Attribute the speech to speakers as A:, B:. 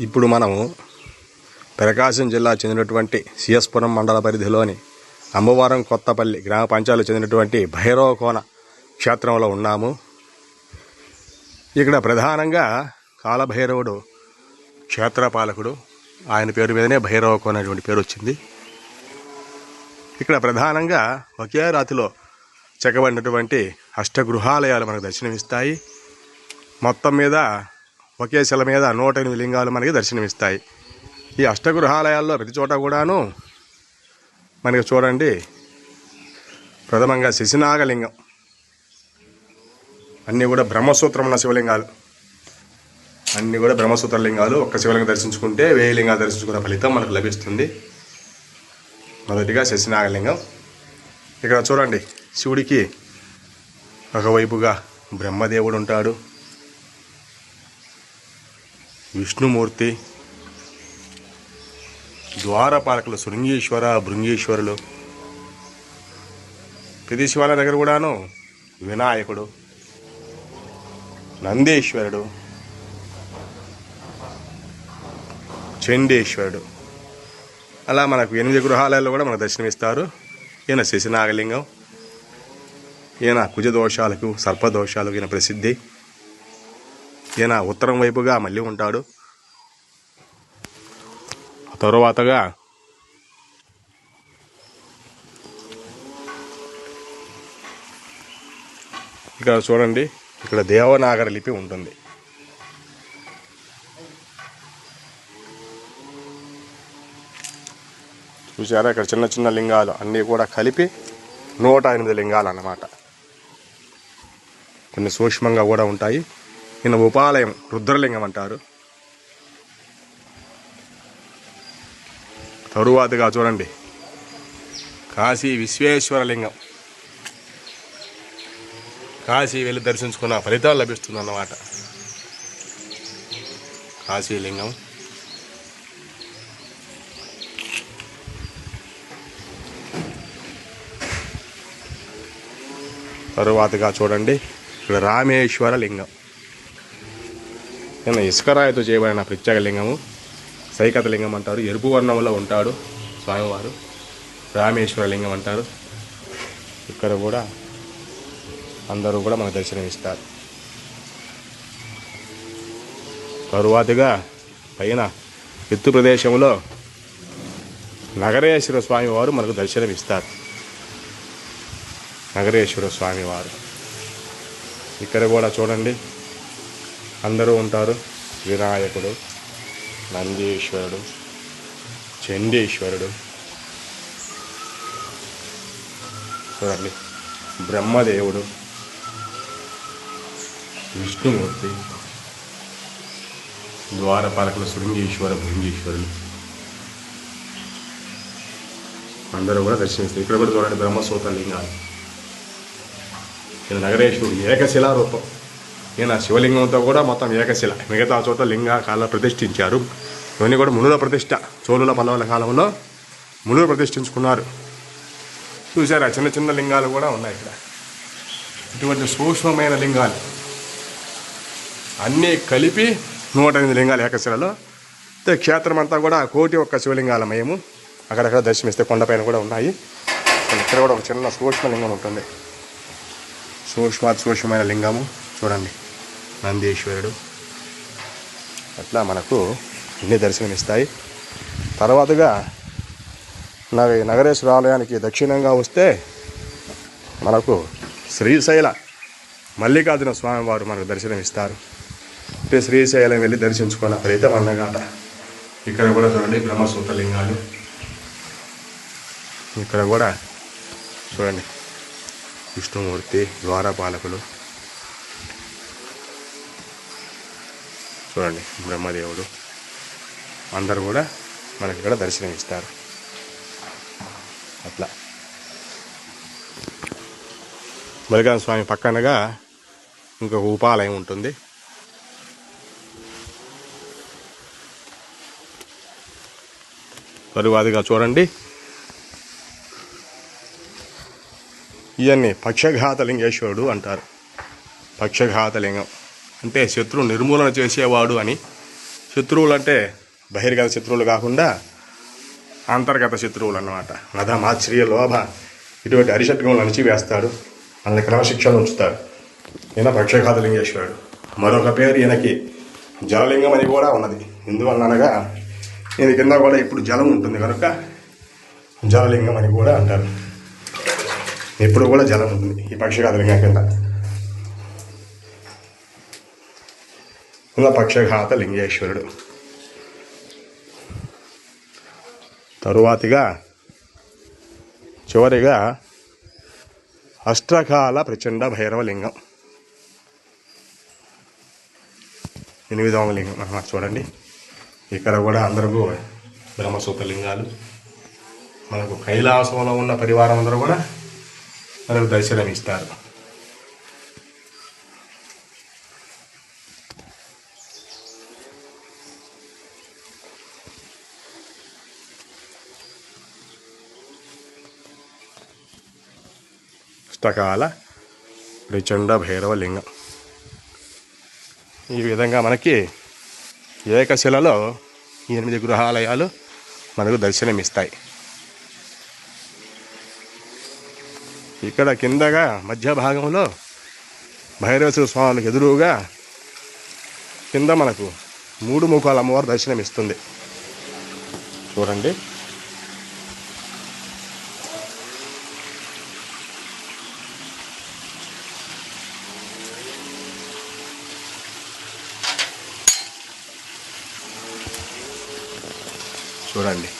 A: ఇప్పుడు మనము ప్రకాశం జిల్లా చెందినటువంటి సిఎస్పురం మండల పరిధిలోని అమ్మవారం కొత్తపల్లి గ్రామ పంచాయతీలో చెందినటువంటి భైరవకోన క్షేత్రంలో ఉన్నాము. ఇక్కడ ప్రధానంగా కాలభైరవుడు క్షేత్రపాలకుడు ఆయన పేరు మీదనే భైరవకోన అనేటువంటి పేరు వచ్చింది. ఇక్కడ ప్రధానంగా ఒకే రాతిలో చెక్కబడినటువంటి అష్టగృహాలయాలు మనకు దర్శనమిస్తాయి. మొత్తం మీద ఒకే శిల మీద నూట ఎనిమిది లింగాలు మనకి దర్శనమిస్తాయి. ఈ అష్టగృహాలయాల్లో ప్రతి చోట కూడాను మనకి చూడండి ప్రథమంగా శశినాగలింగం. అన్నీ కూడా బ్రహ్మసూత్రం ఉన్న శివలింగాలు. అన్నీ కూడా బ్రహ్మసూత్ర లింగాలు ఒక్క శివలింగం దర్శించుకుంటే వేయి లింగాలు దర్శించుకున్న ఫలితం మనకు లభిస్తుంది. మొదటిగా శశినాగలింగం. ఇక్కడ చూడండి శివుడికి ఒకవైపుగా బ్రహ్మదేవుడు ఉంటాడు. విష్ణుమూర్తి ద్వారపాలకులు శృంగేశ్వర భృంగేశ్వరులు ప్రతి శివాలయ దగ్గర కూడాను వినాయకుడు నందేశ్వరుడు చండీశ్వరుడు. అలా మనకు ఎనిమిది గృహాలలో కూడా మనకు దర్శనమిస్తారు. ఈయన శశినాగలింగం ఈయన కుజదోషాలకు సర్పదోషాలకు ఈయన ప్రసిద్ధి. ఈయన ఉత్తరం వైపుగా మళ్ళీ ఉంటాడు. తరువాతగా ఇక్కడ చూడండి ఇక్కడ దేవనాగర లిపి ఉంటుంది. చూసారా ఇక్కడ చిన్న చిన్న లింగాలు అన్నీ కూడా కలిపి నూట ఎనిమిది లింగాలు అన్నమాట కొన్ని సూక్ష్మంగా కూడా ఉంటాయి. ఈయన ఉపాలయం రుద్రలింగం అంటారు. తరువాతగా చూడండి. కాశీ విశ్వేశ్వరలింగం. కాశీ వెళ్ళి దర్శించుకున్న ఫలితాలు లభిస్తుంది అన్నమాట కాశీలింగం. తరువాతగా చూడండి. ఇక్కడ రామేశ్వర లింగం ఈయన ఇసుకరాయితో చేయబడిన ప్రత్యేక లింగము సైకత లింగం అంటారు ఎరుపు వర్ణంలో ఉంటాడు స్వామివారు రామేశ్వర లింగం అంటారు. ఇక్కడ కూడా అందరూ కూడా మనకు దర్శనం ఇస్తారు తరువాతిగా పైన ఎత్తు ప్రదేశంలో నగరేశ్వర స్వామివారు మనకు దర్శనం ఇస్తారు నగరేశ్వర స్వామివారు. ఇక్కడ కూడా చూడండి. అందరూ ఉంటారు. వినాయకుడు నందీశ్వరుడు చండీశ్వరుడు. చూడండి. బ్రహ్మదేవుడు విష్ణుమూర్తి ద్వారపాలకులు శృంగీశ్వర భృంగీశ్వరులు. అందరూ కూడా దర్శనిస్తారు ఇక్కడ కూడా చూడండి బ్రహ్మసూత లింగాలు. నగరేశ్వరుడు ఏకశిలా రూపం ఈయన శివలింగంతో కూడా మొత్తం ఏకశిల. మిగతా చోట లింగాకాల ప్రతిష్ఠించారు. ఇవన్నీ కూడా మునుల ప్రతిష్ట. చోళుల పల్లవుల కాలంలో మునులు ప్రతిష్ఠించుకున్నారు. చూసారా చిన్న చిన్న లింగాలు కూడా ఉన్నాయి ఇక్కడ. ఇటువంటి సూక్ష్మమైన లింగాలు. అన్నీ కలిపి నూట ఎనిమిది లింగాలు ఏకశిలలో. క్షేత్రం అంతా కూడా కోటి ఒక్క శివలింగాలమయము అక్కడక్కడ దర్శనమిస్తే కొండపైన కూడా ఉన్నాయి. ఇక్కడ కూడా ఒక చిన్న సూక్ష్మ లింగం ఉంటుంది. సూక్ష్మ సూక్ష్మమైన లింగము. చూడండి. నందీశ్వరుడు. అట్లా మనకు ఇన్ని దర్శనమిస్తాయి. తర్వాతగా నగ నగరేశ్వర ఆలయానికి దక్షిణంగా వస్తే మనకు శ్రీశైల మల్లికార్జున స్వామివారు మనకు దర్శనం ఇస్తారు అంటే శ్రీశైలం వెళ్ళి దర్శించుకున్న ఫలితం అన్నగాట ఇక్కడ కూడా చూడండి బ్రహ్మసూత్రలింగాలు. ఇక్కడ కూడా చూడండి విష్ణుమూర్తి ద్వారపాలకులు. చూడండి బ్రహ్మదేవుడు. అందరు కూడా మనకి ఇక్కడ దర్శనం ఇస్తారు అట్లా. మల్లికార్జున స్వామి పక్కనగా ఇంకొక ఉపాలయం ఉంటుంది. తరువాతిగా చూడండి. ఇవన్నీ పక్షఘాతలింగేశ్వరుడు అంటారు. పక్షఘాతలింగం. అంటే శత్రువు నిర్మూలన చేసేవాడు అని. శత్రువులు అంటే బహిర్గత శత్రువులు కాకుండా అంతర్గత శత్రువులు అన్నమాట. నద మాత్సర్య లోభ. ఇటువంటి అరిషట్గములు అణిచివేస్తాడు. మనల్ని క్రమశిక్షణ ఉంచుతాడు. ఈయన పక్షఘాతలింగేశ్వరుడు మరొక పేరు ఈయనకి జలలింగం అని కూడా ఉన్నది. ఎందువల్ల అనగా ఈయన కింద కూడా ఇప్పుడు జలం ఉంటుంది కనుక జలలింగం అని కూడా అంటారు. ఎప్పుడు కూడా జలం ఉంటుంది ఈ పక్షఘాతలింగం కింద. కింద పక్షఘాత లింగేశ్వరుడు. తరువాతిగా చివరిగా అష్టకాల ప్రచండ భైరవ లింగం. ఎనిమిదవ లింగం. చూడండి. ఇక్కడ కూడా అందరూ బ్రహ్మసూత్ర లింగాలు. మనకు కైలాసంలో ఉన్న పరివారం అందరూ కూడా మనకు దర్శనం అష్టకాల ప్రచండ భైరవ లింగం ఈ విధంగా మనకి ఏకశిలలో ఎనిమిది గృహాలయాలు మనకు దర్శనమిస్తాయి. ఇక్కడ కిందగా మధ్య భాగంలో భైరవేశ్వర స్వామికి ఎదురుగా కింద మనకు మూడు ముఖాల అమ్మవారు దర్శనమిస్తుంది. చూడండి. చూడండి.